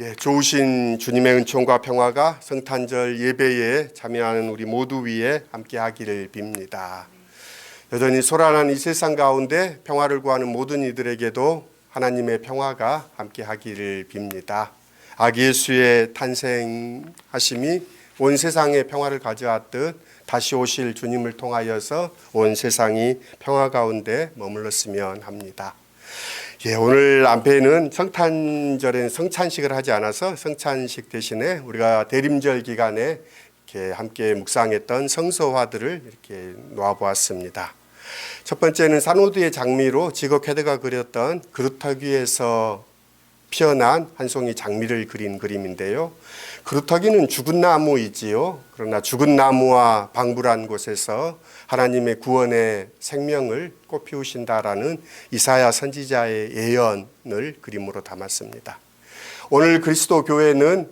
예, 좋으신 주님의 은총과 평화가 성탄절 예배에 참여하는 우리 모두 위에 함께하기를 빕니다. 여전히 소란한 이 세상 가운데 평화를 구하는 모든 이들에게도 하나님의 평화가 함께하기를 빕니다. 아기 예수의 탄생하심이 온 세상에 평화를 가져왔듯 다시 오실 주님을 통하여서 온 세상이 평화 가운데 머물렀으면 합니다. 예, 오늘 안배는 성탄절엔 성찬식을 하지 않아서 성찬식 대신에 우리가 대림절 기간에 이렇게 함께 묵상했던 성서화들을 이렇게 놓아보았습니다. 첫 번째는 산호드의 장미로 지거 헤드가 그렸던 그루터기 위에서 피어난 한 송이 장미를 그린 그림인데요. 그루터기는 죽은 나무이지요. 그러나 죽은 나무와 방불한 곳에서 하나님의 구원의 생명을 꽃피우신다라는 이사야 선지자의 예언을 그림으로 담았습니다. 오늘 그리스도 교회는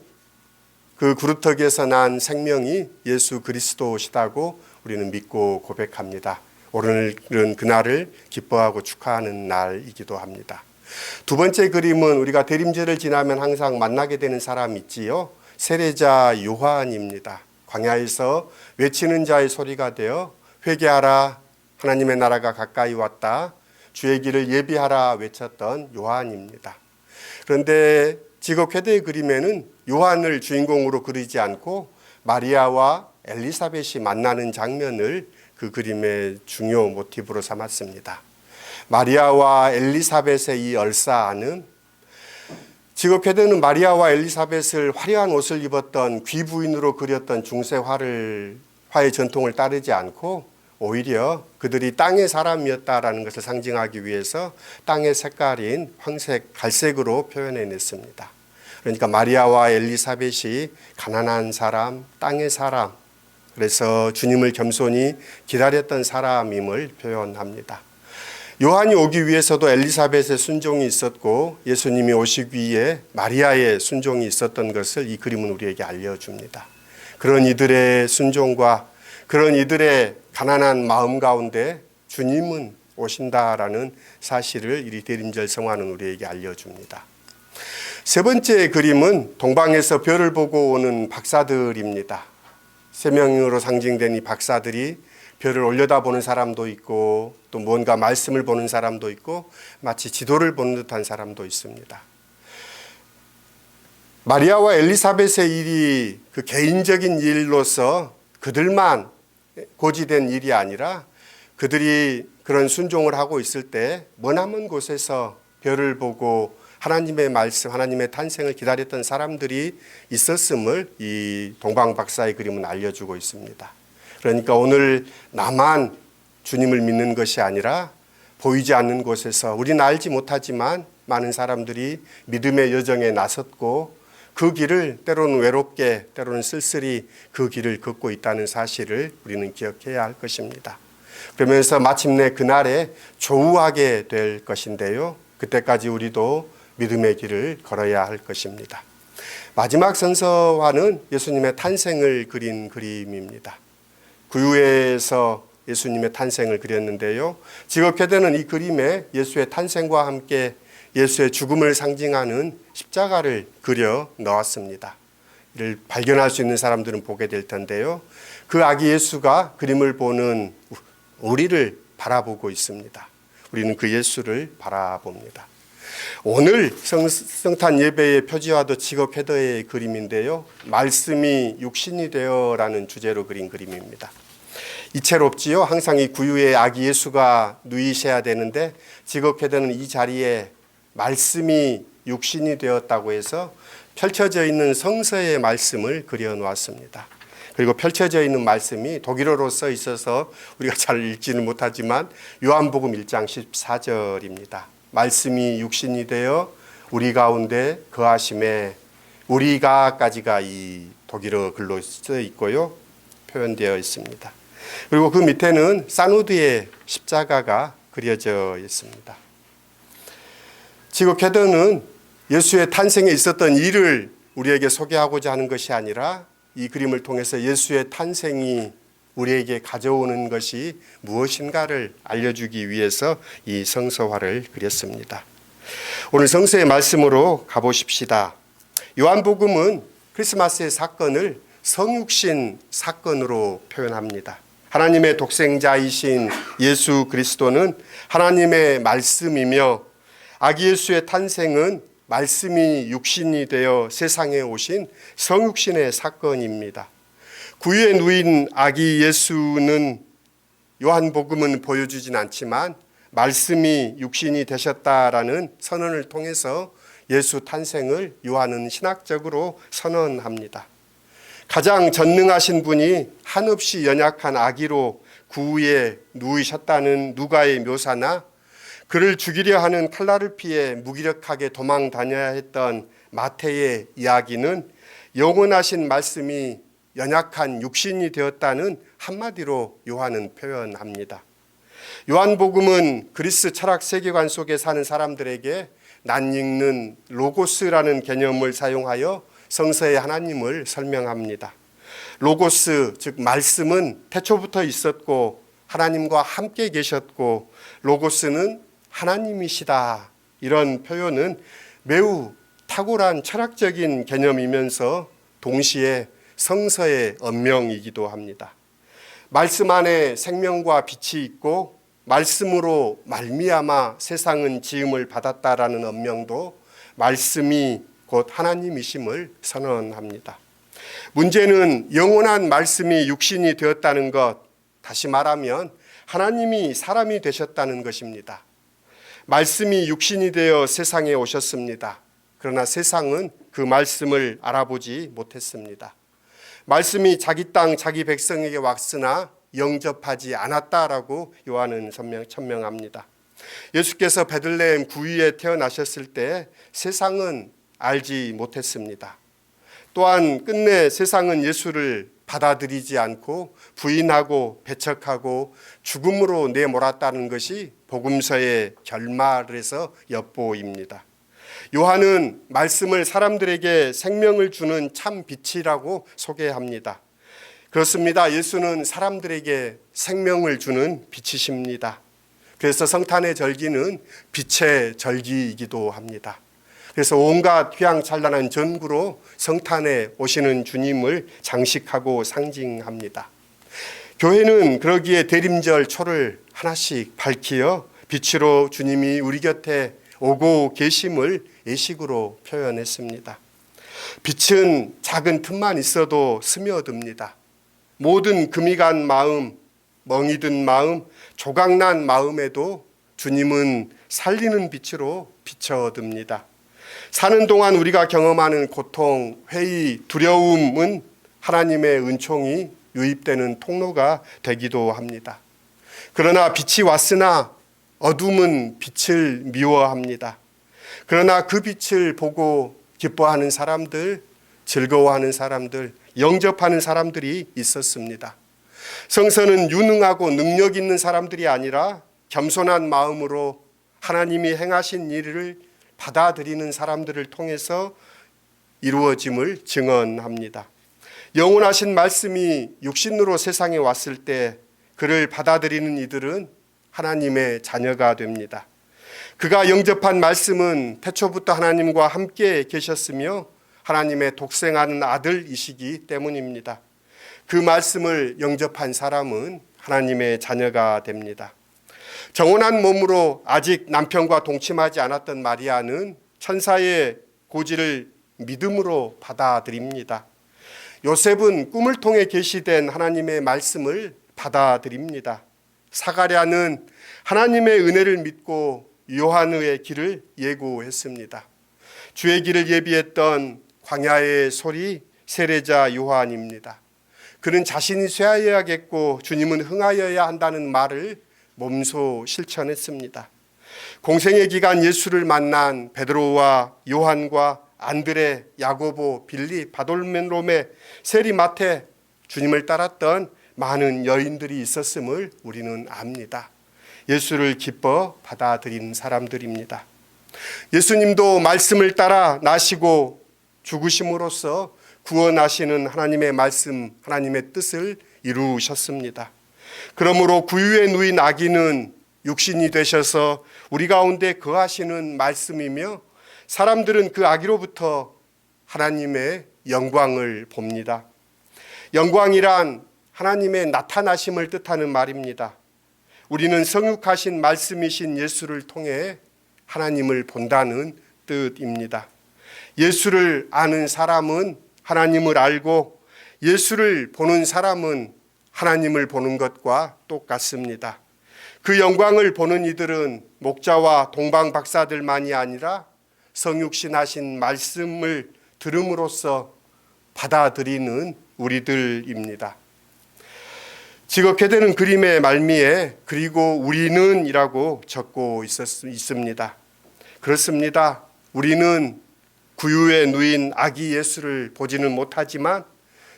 그 그루터기에서 난 생명이 예수 그리스도시다고 우리는 믿고 고백합니다. 오늘은 그날을 기뻐하고 축하하는 날이기도 합니다. 두 번째 그림은 우리가 대림절을 지나면 항상 만나게 되는 사람 있지요. 세례자 요한입니다. 광야에서 외치는 자의 소리가 되어 회개하라 하나님의 나라가 가까이 왔다. 주의 길을 예비하라 외쳤던 요한입니다. 그런데 지극 회대의 그림에는 요한을 주인공으로 그리지 않고 마리아와 엘리사벳이 만나는 장면을 그 그림의 중요 모티브로 삼았습니다. 마리아와 엘리사벳의 이 얼싸안은 지극회대는 마리아와 엘리사벳을 화려한 옷을 입었던 귀부인으로 그렸던 중세화를 화의 전통을 따르지 않고 오히려 그들이 땅의 사람이었다라는 것을 상징하기 위해서 땅의 색깔인 황색, 갈색으로 표현해냈습니다. 그러니까 마리아와 엘리사벳이 가난한 사람, 땅의 사람, 그래서 주님을 겸손히 기다렸던 사람임을 표현합니다. 요한이 오기 위해서도 엘리사벳의 순종이 있었고 예수님이 오시기 위해 마리아의 순종이 있었던 것을 이 그림은 우리에게 알려줍니다. 그런 이들의 순종과 그런 이들의 가난한 마음 가운데 주님은 오신다라는 사실을 이 대림절 성화는 우리에게 알려줍니다. 세 번째 그림은 동방에서 별을 보고 오는 박사들입니다. 세 명으로 상징된 이 박사들이 별을 올려다보는 사람도 있고 또 뭔가 말씀을 보는 사람도 있고 마치 지도를 보는 듯한 사람도 있습니다. 마리아와 엘리사벳의 일이 그 개인적인 일로서 그들만 고지된 일이 아니라 그들이 그런 순종을 하고 있을 때 머나먼 곳에서 별을 보고 하나님의 말씀, 하나님의 탄생을 기다렸던 사람들이 있었음을 이 동방 박사의 그림은 알려주고 있습니다. 그러니까 오늘 나만 주님을 믿는 것이 아니라 보이지 않는 곳에서 우리는 알지 못하지만 많은 사람들이 믿음의 여정에 나섰고 그 길을 때로는 외롭게 때로는 쓸쓸히 그 길을 걷고 있다는 사실을 우리는 기억해야 할 것입니다. 그러면서 마침내 그날에 조우하게 될 것인데요. 그때까지 우리도 믿음의 길을 걸어야 할 것입니다. 마지막 선서화는 예수님의 탄생을 그린 그림입니다. 구유에서 예수님의 탄생을 그렸는데요. 지극회대는 이 그림에 예수의 탄생과 함께 예수의 죽음을 상징하는 십자가를 그려 넣었습니다. 이를 발견할 수 있는 사람들은 보게 될 텐데요. 그 아기 예수가 그림을 보는 우리를 바라보고 있습니다. 우리는 그 예수를 바라봅니다. 오늘 성, 성탄 예배의 표지화도 직업 헤더의 그림인데요. 말씀이 육신이 되어라는 주제로 그린 그림입니다. 이채롭지요. 항상 이 구유의 아기 예수가 누이셔야 되는데 직업 헤더는 이 자리에 말씀이 육신이 되었다고 해서 펼쳐져 있는 성서의 말씀을 그려 놓았습니다. 그리고 펼쳐져 있는 말씀이 독일어로 써 있어서 우리가 잘 읽지는 못하지만 요한복음 1장 14절입니다. 말씀이 육신이 되어 우리 가운데 거하심에 우리가까지가 이 독일어 글로 써 있고요. 표현되어 있습니다. 그리고 그 밑에는 사누드의 십자가가 그려져 있습니다. 지금 캐더는 예수의 탄생에 있었던 일을 우리에게 소개하고자 하는 것이 아니라 이 그림을 통해서 예수의 탄생이 우리에게 가져오는 것이 무엇인가를 알려주기 위해서 이 성서화를 그렸습니다. 오늘 성서의 말씀으로 가보십시다. 요한복음은 크리스마스의 사건을 성육신 사건으로 표현합니다. 하나님의 독생자이신 예수 그리스도는 하나님의 말씀이며 아기 예수의 탄생은 말씀이 육신이 되어 세상에 오신 성육신의 사건입니다. 구유에 누인 아기 예수는 요한복음은 보여주진 않지만 말씀이 육신이 되셨다라는 선언을 통해서 예수 탄생을 요한은 신학적으로 선언합니다. 가장 전능하신 분이 한없이 연약한 아기로 구유에 누이셨다는 누가의 묘사나 그를 죽이려 하는 칼날을 피해 무기력하게 도망 다녀야 했던 마태의 이야기는 영원하신 말씀이 연약한 육신이 되었다는 한마디로 요한은 표현합니다. 요한복음은 그리스 철학 세계관 속에 사는 사람들에게 낯익는 로고스라는 개념을 사용하여 성서의 하나님을 설명합니다. 로고스 즉 말씀은 태초부터 있었고 하나님과 함께 계셨고 로고스는 하나님이시다. 이런 표현은 매우 탁월한 철학적인 개념이면서 동시에 성서의 언명이기도 합니다. 말씀 안에 생명과 빛이 있고 말씀으로 말미암아 세상은 지음을 받았다라는 언명도 말씀이 곧 하나님이심을 선언합니다. 문제는 영원한 말씀이 육신이 되었다는 것, 다시 말하면 하나님이 사람이 되셨다는 것입니다. 말씀이 육신이 되어 세상에 오셨습니다. 그러나 세상은 그 말씀을 알아보지 못했습니다. 말씀이 자기 땅 자기 백성에게 왔으나 영접하지 않았다라고 요한은 선명, 천명합니다. 예수께서 베들레헴 구유에 태어나셨을 때 세상은 알지 못했습니다. 또한 끝내 세상은 예수를 받아들이지 않고 부인하고 배척하고 죽음으로 내몰았다는 것이 복음서의 결말에서 엿보입니다. 요한은 말씀을 사람들에게 생명을 주는 참 빛이라고 소개합니다. 그렇습니다. 예수는 사람들에게 생명을 주는 빛이십니다. 그래서 성탄의 절기는 빛의 절기이기도 합니다. 그래서 온갖 휘황찬란한 전구로 성탄에 오시는 주님을 장식하고 상징합니다. 교회는 그러기에 대림절 초를 하나씩 밝히어 빛으로 주님이 우리 곁에 오고 계심을 예식으로 표현했습니다. 빛은 작은 틈만 있어도 스며듭니다. 모든 금이 간 마음, 멍이 든 마음, 조각난 마음에도 주님은 살리는 빛으로 비춰듭니다. 사는 동안 우리가 경험하는 고통, 회의, 두려움은 하나님의 은총이 유입되는 통로가 되기도 합니다. 그러나 빛이 왔으나 어둠은 빛을 미워합니다. 그러나 그 빛을 보고 기뻐하는 사람들, 즐거워하는 사람들, 영접하는 사람들이 있었습니다. 성서는 유능하고 능력 있는 사람들이 아니라 겸손한 마음으로 하나님이 행하신 일을 받아들이는 사람들을 통해서 이루어짐을 증언합니다. 영원하신 말씀이 육신으로 세상에 왔을 때 그를 받아들이는 이들은 하나님의 자녀가 됩니다. 그가 영접한 말씀은 태초부터 하나님과 함께 계셨으며 하나님의 독생하는 아들이시기 때문입니다. 그 말씀을 영접한 사람은 하나님의 자녀가 됩니다. 정혼한 몸으로 아직 남편과 동침하지 않았던 마리아는 천사의 고지를 믿음으로 받아들입니다. 요셉은 꿈을 통해 계시된 하나님의 말씀을 받아들입니다. 사가랴는 하나님의 은혜를 믿고 요한의 길을 예고했습니다. 주의 길을 예비했던 광야의 소리 세례자 요한입니다. 그는 자신이 쇠하여야겠고 주님은 흥하여야 한다는 말을 몸소 실천했습니다. 공생의 기간 예수를 만난 베드로와 요한과 안드레, 야고보, 빌리, 바돌멘롬의 세리마테 주님을 따랐던 많은 여인들이 있었음을 우리는 압니다. 예수를 기뻐 받아들인 사람들입니다. 예수님도 말씀을 따라 나시고 죽으심으로써 구원하시는 하나님의 말씀, 하나님의 뜻을 이루셨습니다. 그러므로 구유에 누인 아기는 육신이 되셔서 우리 가운데 거하시는 말씀이며 사람들은 그 아기로부터 하나님의 영광을 봅니다. 영광이란 하나님의 나타나심을 뜻하는 말입니다. 우리는 성육하신 말씀이신 예수를 통해 하나님을 본다는 뜻입니다. 예수를 아는 사람은 하나님을 알고 예수를 보는 사람은 하나님을 보는 것과 똑같습니다. 그 영광을 보는 이들은 목자와 동방 박사들만이 아니라 성육신 하신 말씀을 들음으로써 받아들이는 우리들입니다. 지극해 되는 그림의 말미에 그리고 우리는이라고 적고 있었, 있습니다. 그렇습니다. 우리는 구유에 누인 아기 예수를 보지는 못하지만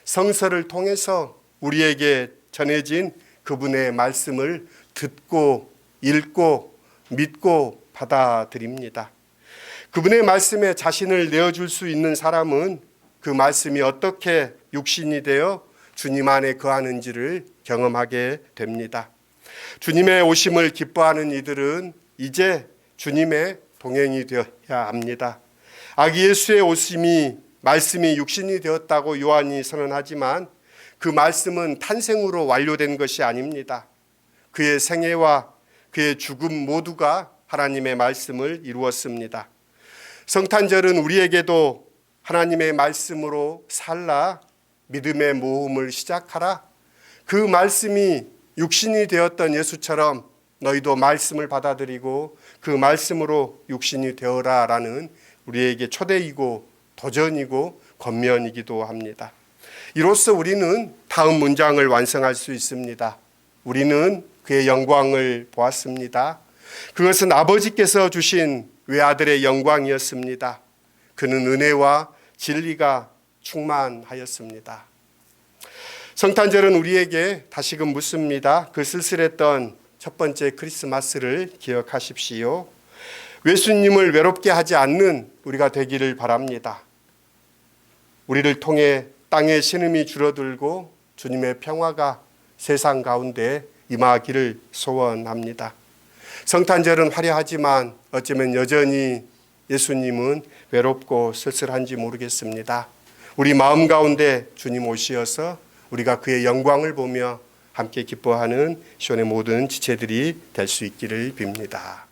성서를 통해서 우리에게 전해진 그분의 말씀을 듣고 읽고 믿고 받아들입니다. 그분의 말씀에 자신을 내어줄 수 있는 사람은 그 말씀이 어떻게 육신이 되어 주님 안에 거하는지를 경험하게 됩니다. 주님의 오심을 기뻐하는 이들은 이제 주님의 동행이 되어야 합니다. 아기 예수의 오심이 말씀이 육신이 되었다고 요한이 선언하지만 그 말씀은 탄생으로 완료된 것이 아닙니다. 그의 생애와 그의 죽음 모두가 하나님의 말씀을 이루었습니다. 성탄절은 우리에게도 하나님의 말씀으로 살라 믿음의 모험을 시작하라. 그 말씀이 육신이 되었던 예수처럼 너희도 말씀을 받아들이고 그 말씀으로 육신이 되어라 라는 우리에게 초대이고 도전이고 권면이기도 합니다. 이로써 우리는 다음 문장을 완성할 수 있습니다. 우리는 그의 영광을 보았습니다. 그것은 아버지께서 주신 외아들의 영광이었습니다. 그는 은혜와 진리가 충만하였습니다. 성탄절은 우리에게 다시금 묻습니다. 그 쓸쓸했던 첫 번째 크리스마스를 기억하십시오. 예수님을 외롭게 하지 않는 우리가 되기를 바랍니다. 우리를 통해 땅의 신음이 줄어들고 주님의 평화가 세상 가운데 임하기를 소원합니다. 성탄절은 화려하지만 어쩌면 여전히 예수님은 외롭고 쓸쓸한지 모르겠습니다. 우리 마음 가운데 주님 오시어서 우리가 그의 영광을 보며 함께 기뻐하는 시온의 모든 지체들이 될 수 있기를 빕니다.